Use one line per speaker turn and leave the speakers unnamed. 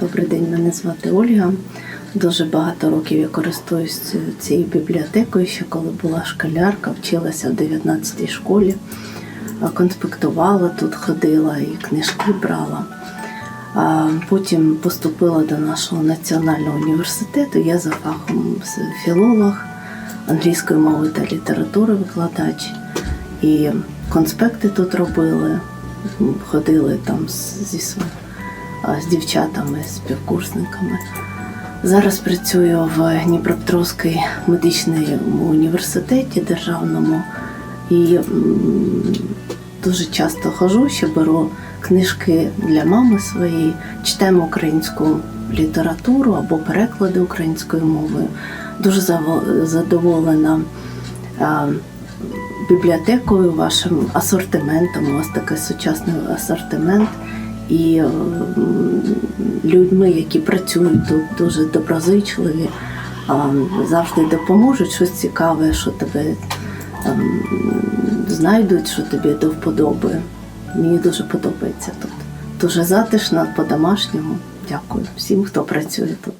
Добрий день, мене звати Ольга. Дуже багато років я користуюсь цією бібліотекою, ще коли була школярка, вчилася в 19-й школі, конспектувала тут, ходила і книжки брала. Потім поступила до нашого національного університету. Я за фахом філолог англійської мови та літератури викладач. І конспекти тут робили, ходили там зі своїм а, з дівчатами, з співкурсниками. Зараз працюю в Дніпропетровській медичному університеті державному і дуже часто хожу, ще беру книжки для мами своєї, читаємо українську літературу або переклади українською мовою. Дуже задоволена бібліотекою, вашим асортиментом. У вас такий сучасний асортимент. І е, людьми, які працюють тут, дуже доброзичливі, завжди допоможуть щось цікаве, що тебе знайдуть, що тобі до вподоби. Мені дуже подобається тут. Дуже затишно, по-домашньому. Дякую всім, хто працює тут.